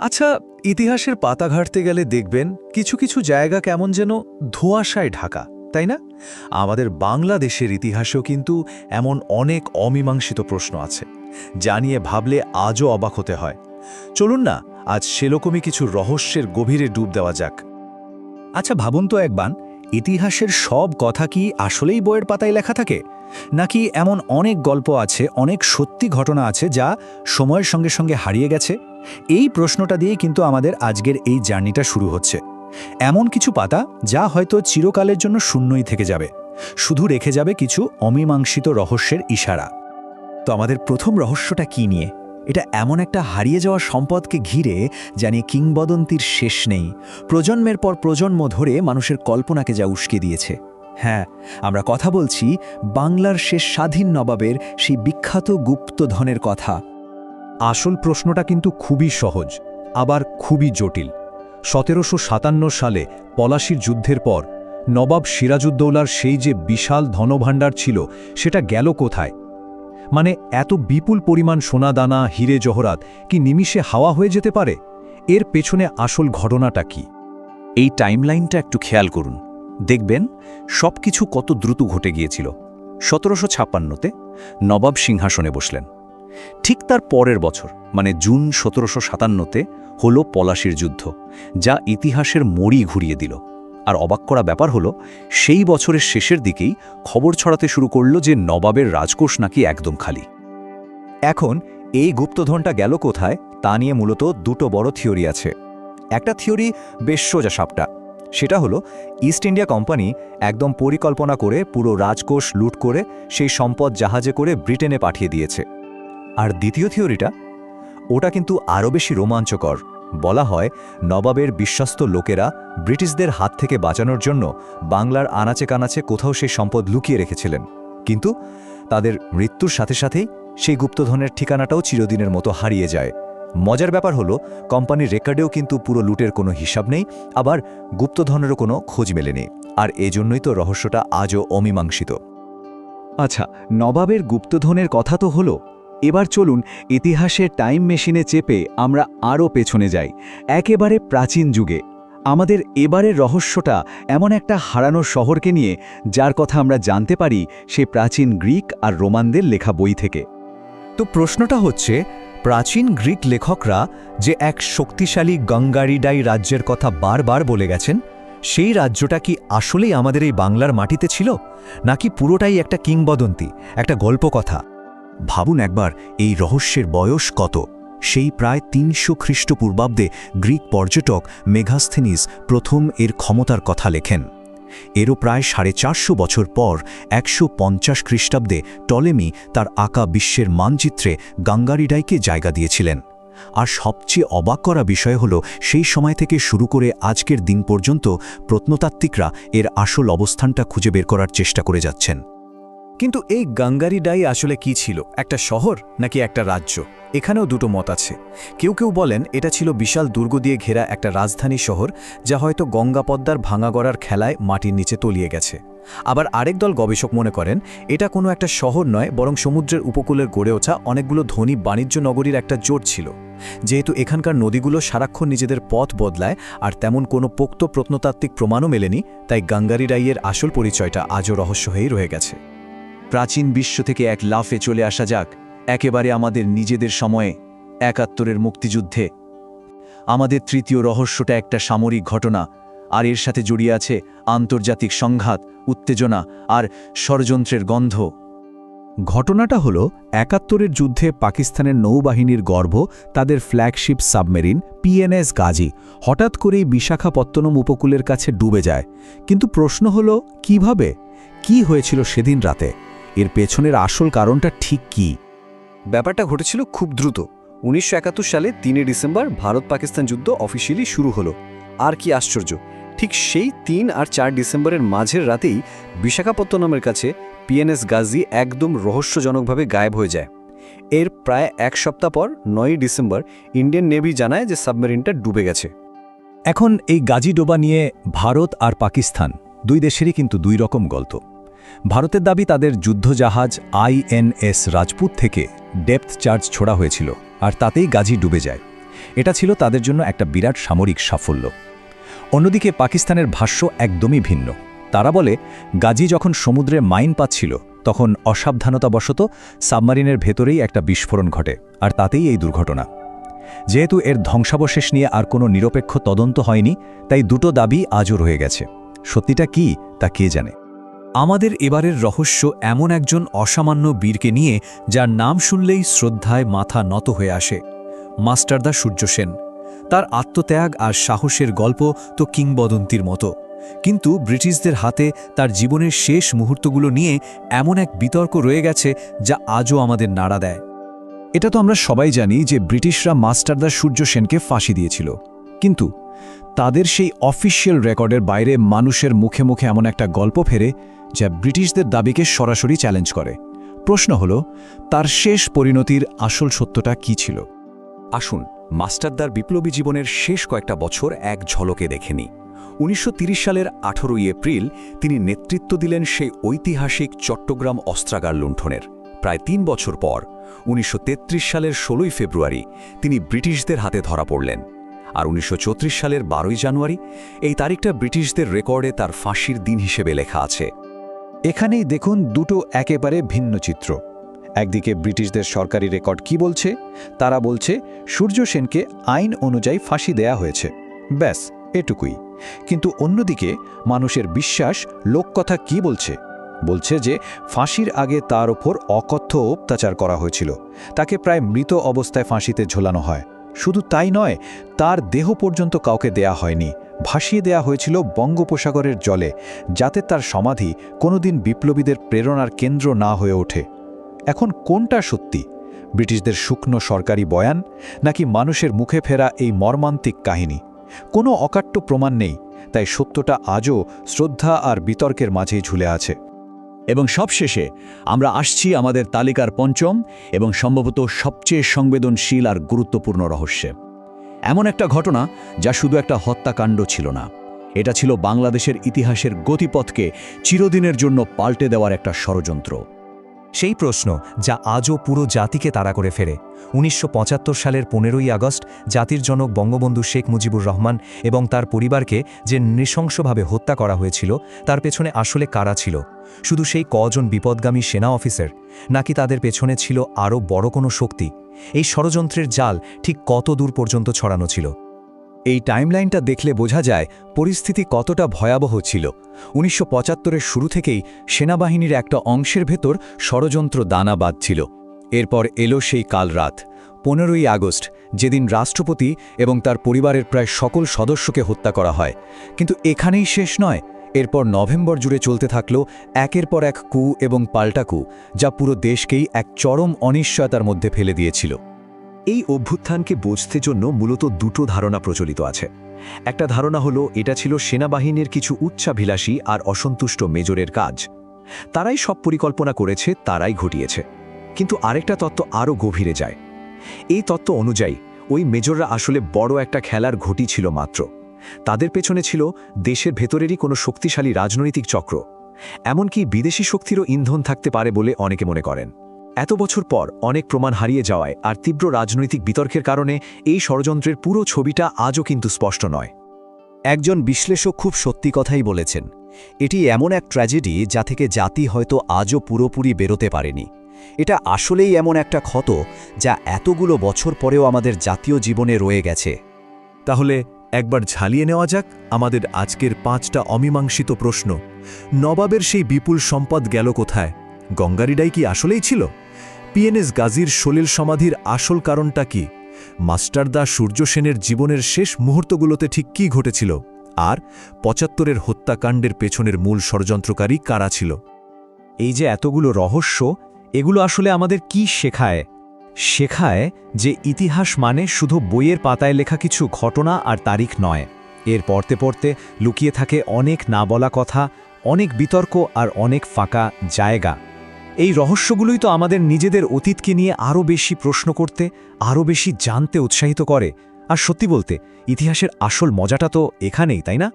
আচ্ছা ইতিহাসের পাতা ঘাঁটতে গেলে দেখবেন কিছু কিছু জায়গা কেমন যেন ধোঁয়াশায় ঢাকা, তাই না? আমাদের বাংলাদেশের ইতিহাসেও কিন্তু এমন অনেক অমীমাংসিত প্রশ্ন আছে, যা নিয়ে ভাবলে আজও অবাক হতে হয়। চলুন না, আজ সেরকমই কিছু রহস্যের গভীরে ডুব দেওয়া যাক। আচ্ছা ভাবুন তো একবার, ইতিহাসের সব কথা কি আসলেই বইয়ের পাতায় লেখা থাকে? নাকি এমন অনেক গল্প আছে, অনেক সত্যি ঘটনা আছে যা সময়ের সঙ্গে সঙ্গে হারিয়ে গেছে? এই প্রশ্নটা দিয়ে কিন্তু আমাদের আজকের এই জার্নিটা শুরু হচ্ছে। এমন কিছু পাতা যা হয়তো চিরকালের জন্য শূন্যই থেকে যাবে। শুধু রেখে যাবে কিছু অমীমাংসিত রহস্যের ইশারা। তো আমাদের প্রথম রহস্যটা কি নিয়ে? এটা এমন একটা হারিয়ে যাওয়া সম্পদকে ঘিরে জানি কিংবদন্তির শেষ নেই। প্রজন্মের পর প্রজন্ম ধরে মানুষের কল্পনাকে যা উস্কে দিয়েছে। হ্যাঁ আমরা কথা বলছি বাংলার শেষ স্বাধীন নবাবের সেই বিখ্যাত গুপ্তধনের কথা। আসল প্রশ্নটা কিন্তু খুবই সহজ, আবার খুবই জটিল। সতেরোশো সাতান্ন সালে পলাশির যুদ্ধের পর, নবাব সিরাজউদ্দৌলার সেই যে বিশাল ধনভাণ্ডার ছিল, সেটা গেল কোথায়? মানে এত বিপুল পরিমাণ সোনাদানা, হিরে জহরাত কি নিমিষে হাওয়া হয়ে যেতে পারে? এর পেছনে আসল ঘটনাটা কি? এই টাইমলাইনটা একটু খেয়াল করুন। দেখবেন সব কিছু কত দ্রুত ঘটে গিয়েছিল। সতেরোশো ছাপ্পান্নতে নবাব সিংহাসনে বসলেন। ঠিক তার পরের বছর মানে জুন সতেরোশো সাতান্নতে, হল পলাশির যুদ্ধ, যা ইতিহাসের মড়ি ঘুরিয়ে দিল। আর অবাক করা ব্যাপার হলো, সেই বছরের শেষের দিকেই খবর ছড়াতে শুরু করল যে নবাবের রাজকোষ নাকি একদম খালি। এখন এই গুপ্তধনটা গেল কোথায়, তা নিয়ে মূলত দুটো বড় থিওরি আছে। একটা থিওরি বেশ সোজা সাপটা, সেটা হলো ইস্ট ইন্ডিয়া কোম্পানি একদম পরিকল্পনা করে পুরো রাজকোষ লুট করে সেই সম্পদ জাহাজে করে ব্রিটেনে পাঠিয়ে দিয়েছে। আর দ্বিতীয় থিওরিটা, ওটা কিন্তু আরও বেশি রোমাঞ্চকর। বলা হয়, নবাবের বিশ্বস্ত লোকেরা ব্রিটিশদের হাত থেকে বাঁচানোর জন্য বাংলার আনাচে কানাচে কোথাও সেই সম্পদ লুকিয়ে রেখেছিলেন। কিন্তু তাদের মৃত্যুর সাথে সাথেই সেই গুপ্তধনের ঠিকানাটাও চিরদিনের মতো হারিয়ে যায়। মজার ব্যাপার হলো, কোম্পানির রেকর্ডেও কিন্তু পুরো লুটের কোনো হিসাব নেই, আবার গুপ্তধনেরও কোনো খোঁজ মেলেনি। আর এজন্যই তো রহস্যটা আজও অমীমাংসিত। আচ্ছা নবাবের গুপ্তধনের কথা তো হলো। এবার চলুন ইতিহাসের টাইম মেশিনে চেপে আমরা আরও পেছনে যাই। একেবারে প্রাচীন যুগে। আমাদের এবারের রহস্যটা এমন একটা হারানো শহরকে নিয়ে যার কথা আমরা জানতে পারি সে প্রাচীন গ্রিক আর রোমানদের লেখা বই থেকে। তো প্রশ্নটা হচ্ছে, প্রাচীন গ্রিক লেখকরা যে এক শক্তিশালী গঙ্গারিডাই রাজ্যের কথা বারবার বলে গেছেন, সেই রাজ্যটা কি আসলেই আমাদের এই বাংলার মাটিতে ছিল? নাকি পুরোটাই একটা কিংবদন্তি, একটা গল্পকথা? ভাবুন একবার এই রহস্যের বয়স কত। সেই প্রায় তিনশো খ্রিস্টপূর্বাব্দে গ্রিক পর্যটক মেঘাস্থেনিস প্রথম এর ক্ষমতার কথা লেখেন। এরও প্রায় সাড়ে চারশো বছর পর একশো পঞ্চাশ খ্রিস্টাব্দে টলেমি তার আঁকা বিশ্বের মানচিত্রে গাঙ্গারিডাইকে জায়গা দিয়েছিলেন। আর সবচেয়ে অবাক করা বিষয় হল সেই সময় থেকে শুরু করে আজকের দিন পর্যন্ত প্রত্নতাত্ত্বিকরা এর আসল অবস্থানটা খুঁজে বের করার চেষ্টা করে যাচ্ছেন। কিন্তু এই গাঙ্গারিডাই আসলে কি ছিল? একটা শহর নাকি একটা রাজ্য? এখানেও দুটো মত আছে। কেউ কেউ বলেন এটা ছিল বিশাল দুর্গ দিয়ে ঘেরা একটা রাজধানী শহর যা হয়তো গঙ্গাপদ্মার ভাঙাগড়ার খেলায় মাটির নিচে তলিয়ে গেছে। আবার আরেক দল গবেষক মনে করেন, এটা কোনো একটা শহর নয়, বরং সমুদ্রের উপকূলের গড়ে ওঠা অনেকগুলো ধনী বাণিজ্য নগরীর একটা জোট ছিল। যেহেতু এখানকার নদীগুলো সারাক্ষণ নিজেদের পথ বদলায় আর তেমন কোনো পোক্ত প্রত্নতাত্ত্বিক প্রমাণও মেলেনি, তাই গাঙ্গারিডাইয়ের আসল পরিচয়টা আজও রহস্য হয়েই রয়ে গেছে। প্রাচীন বিশ্ব থেকে এক লাফে চলে আসা যাক, একেবারে আমাদের নিজেদের সময়ে, একাত্তরের মুক্তিযুদ্ধে। আমাদের তৃতীয় রহস্যটা একটা সামরিক ঘটনা, আর এর সাথে জড়িয়ে আছে আন্তর্জাতিক সংঘাত, উত্তেজনা আর ষড়যন্ত্রের গন্ধ। ঘটনাটা হলো, একাত্তরের যুদ্ধে পাকিস্তানের নৌবাহিনীর গর্ভ তাদের ফ্ল্যাগশিপ সাবমেরিন পিএনএস গাজী, হঠাৎ করেই বিশাখাপত্তনম উপকূলের কাছে ডুবে যায়। কিন্তু প্রশ্ন হলো, কীভাবে? কি হয়েছিল সেদিন রাতে? এর পেছনের আসল কারণটা ঠিক কি? ব্যাপারটা ঘটেছিল খুব দ্রুত। উনিশশো একাত্তর সালে তিনে ডিসেম্বর ভারত পাকিস্তান যুদ্ধ অফিসিয়ালি শুরু হলো। আর কি আশ্চর্য, ঠিক সেই তিন আর চার ডিসেম্বরের মাঝের রাতেই বিশাখাপত্তনমের কাছে পিএনএস গাজী একদম রহস্যজনকভাবে গায়েব হয়ে যায়। এর প্রায় এক সপ্তাহ পর নয়ই ডিসেম্বর ইন্ডিয়ান নেভি জানায় যে সাবমেরিনটা ডুবে গেছে। এখন এই গাজী ডোবা নিয়ে ভারত আর পাকিস্তান দুই দেশেরই কিন্তু দুই রকম গল্প। ভারতের দাবি তাদের যুদ্ধজাহাজ আইএনএস রাজপুত থেকে ডেপথ চার্জ ছোড়া হয়েছিল, আর তাতেই গাজী ডুবে যায়। এটা ছিল তাদের জন্য একটা বিরাট সামরিক সাফল্য। অন্যদিকে পাকিস্তানের ভাষ্য একদমই ভিন্ন। তারা বলে, গাজী যখন সমুদ্রে মাইন পাচ্ছিল, তখন অসাবধানতাবশত সাবমারিনের ভেতরেই একটা বিস্ফোরণ ঘটে, আর তাতেই এই দুর্ঘটনা। যেহেতু এর ধ্বংসাবশেষ নিয়ে আর কোনো নিরপেক্ষ তদন্ত হয়নি, তাই দুটো দাবি আজও রয়ে গেছে। সত্যিটা কি, তা কে জানে? আমাদের এবারের রহস্য এমন একজন অসামান্য বীরকে নিয়ে, যার নাম শুনলেই শ্রদ্ধায় মাথা নত হয়ে আসে। মাস্টারদা সূর্য সেন। তার আত্মত্যাগ আর সাহসের গল্প তো কিংবদন্তির মতো। কিন্তু ব্রিটিশদের হাতে তার জীবনের শেষ মুহূর্তগুলো নিয়ে এমন এক বিতর্ক রয়ে গেছে, যা আজও আমাদের নাড়া দেয়। এটা তো আমরা সবাই জানি যে ব্রিটিশরা মাস্টারদা সূর্য সেনকে ফাঁসি দিয়েছিল। কিন্তু তাদের সেই অফিসিয়াল রেকর্ডের বাইরে মানুষের মুখে মুখে এমন একটা গল্প ফেরে যা ব্রিটিশদের দাবিকে সরাসরি চ্যালেঞ্জ করে। প্রশ্ন হল, তার শেষ পরিণতির আসল সত্যটা কি ছিল? আসুন, মাস্টারদার বিপ্লবী জীবনের শেষ কয়েকটা বছর এক ঝলকে দেখেনি উনিশশো সালের আঠেরোই এপ্রিল তিনি নেতৃত্ব দিলেন সেই ঐতিহাসিক চট্টগ্রাম অস্ত্রাগার লুণ্ঠনের। প্রায় তিন বছর পর, উনিশশো তেত্রিশ সালের ষোলোই ফেব্রুয়ারি, তিনি ব্রিটিশদের হাতে ধরা পড়লেন। আর উনিশশো চৌত্রিশ সালের বারোই জানুয়ারি, এই তারিখটা ব্রিটিশদের রেকর্ডে তার ফাঁসির দিন হিসেবে লেখা আছে। এখানেই দেখুন দুটো একেবারে ভিন্ন চিত্র। একদিকে ব্রিটিশদের সরকারি রেকর্ড কি বলছে? তারা বলছে, সূর্য সেনকে আইন অনুযায়ী ফাঁসি দেয়া হয়েছে। ব্যাস, এটুকুই। কিন্তু অন্যদিকে মানুষের বিশ্বাস লোককথা কি বলছে? বলছে যে ফাঁসির আগে তার ওপর অকথ্য অত্যাচার করা হয়েছিল। তাকে প্রায় মৃত অবস্থায় ফাঁসিতে ঝোলানো হয়। শুধু তাই নয়, তার দেহ পর্যন্ত কাউকে দেয়া হয়নি। ভাসিয়ে দেয়া হয়েছিল বঙ্গোপসাগরের জলে, যাতে তার সমাধি কোনোদিন বিপ্লবীদের প্রেরণার কেন্দ্র না হয়ে ওঠে। এখন কোনটা সত্যি? ব্রিটিশদের শুকনো সরকারি বয়ান, নাকি মানুষের মুখে ফেরা এই মর্মান্তিক কাহিনী? কোনো অকাট্য প্রমাণ নেই, তাই সত্যটা আজও শ্রদ্ধা আর বিতর্কের মাঝেই ঝুলে আছে। এবং সবশেষে আমরা আসছি আমাদের তালিকার পঞ্চম এবং সম্ভবত সবচেয়ে সংবেদনশীল আর গুরুত্বপূর্ণ রহস্যে। এমন একটা ঘটনা যা শুধু একটা হত্যাকাণ্ড ছিল না। এটা ছিল বাংলাদেশের ইতিহাসের গতিপথকে চিরদিনের জন্য পাল্টে দেওয়ার একটা ষড়যন্ত্র। সেই প্রশ্ন যা আজও পুরো জাতিকে তাড়া করে ফেরে। উনিশশো পঁচাত্তর সালের পনেরোই আগস্ট জাতির জনক বঙ্গবন্ধু শেখ মুজিবুর রহমান এবং তার পরিবারকে যে নৃশংসভাবে হত্যা করা হয়েছিল, তার পেছনে আসলে কারা ছিল? শুধু সেই কজন বিপদগামী সেনা অফিসার, নাকি তাদের পেছনে ছিল আরও বড় কোনো শক্তি? এই ষড়যন্ত্রের জাল ঠিক কত দূর পর্যন্ত ছড়ানো ছিল? এই টাইমলাইনটা দেখলে বোঝা যায় পরিস্থিতি কতটা ভয়াবহ ছিল। উনিশশো পঁচাত্তরের শুরু থেকেই সেনাবাহিনীর একটা অংশের ভেতর ষড়যন্ত্র দানা বাঁধছিল। এরপর এলো সেই কাল রাত, পনেরোই আগস্ট, যেদিন রাষ্ট্রপতি এবং তার পরিবারের প্রায় সকল সদস্যকে হত্যা করা হয়। কিন্তু এখানেই শেষ নয় এরপর নভেম্বর জুড়ে চলতে থাকল একের পর এক কু এবং পাল্টা কু, যা পুরো দেশকেই এক চরম অনিশ্চয়তার মধ্যে ফেলে দিয়েছিল। এই অভ্যুত্থানকে বুঝতে জন্য মূলত দুটো ধারণা প্রচলিত আছে। একটা ধারণা হলো, এটা ছিল সেনাবাহিনীর কিছু উচ্চাভিলাষী আর অসন্তুষ্ট মেজরের কাজ। তারাই সব পরিকল্পনা করেছে, তারাই ঘটিয়েছে। কিন্তু আরেকটা তত্ত্ব আরও গভীরে যায়। এই তত্ত্ব অনুযায়ী, ওই মেজররা আসলে বড় একটা খেলার ঘটি ছিল মাত্র। তাদের পেছনে ছিল দেশের ভেতরেরই কোনো শক্তিশালী রাজনৈতিক চক্র। এমনকি বিদেশি শক্তিরও ইন্ধন থাকতে পারে বলে অনেকে মনে করেন। এত বছর পর অনেক প্রমাণ হারিয়ে যাওয়ায় আর তীব্র রাজনৈতিক বিতর্কের কারণে এই ষড়যন্ত্রের পুরো ছবিটা আজও কিন্তু স্পষ্ট নয়। একজন বিশ্লেষক খুব সত্যি কথাই বলেছেন, এটি এমন এক ট্র্যাজেডি যা থেকে জাতি হয়তো আজও পুরোপুরি বেরোতে পারেনি। এটা আসলেই এমন একটা ক্ষত যা এতগুলো বছর পরেও আমাদের জাতীয় জীবনে রয়ে গেছে। তাহলে একবার ঝালিয়ে নেওয়া যাক আমাদের আজকের পাঁচটা অমীমাংসিত প্রশ্ন। নবাবের সেই বিপুল সম্পদ গেল কোথায়? গঙ্গারিডাই কি আসলেই ছিল? পিএনএস গাজীর সলিল সমাধির আসল কারণটা কি? মাস্টারদা সূর্য সেনের জীবনের শেষ মুহূর্তগুলোতে ঠিক কি ঘটেছিল? আর পঁচাত্তরের হত্যাকাণ্ডের পেছনের মূল ষড়যন্ত্রকারী কারা ছিল? এই যে এতগুলো রহস্য, এগুলো আসলে আমাদের কি শেখায়? শেখায় যে ইতিহাস মানে শুধু বইয়ের পাতায় লেখা কিছু ঘটনা আর তারিখ নয়। এর পড়তে পড়তে লুকিয়ে থাকে অনেক না বলা কথা, অনেক বিতর্ক আর অনেক ফাঁকা জায়গা। এই রহস্যগুলোই তো আমাদের নিজেদের অতীতকে নিয়ে আরও বেশি প্রশ্ন করতে, আরও বেশি জানতে উৎসাহিত করে। আর সত্যি বলতে, ইতিহাসের আসল মজাটা তো এখানেই, তাই না?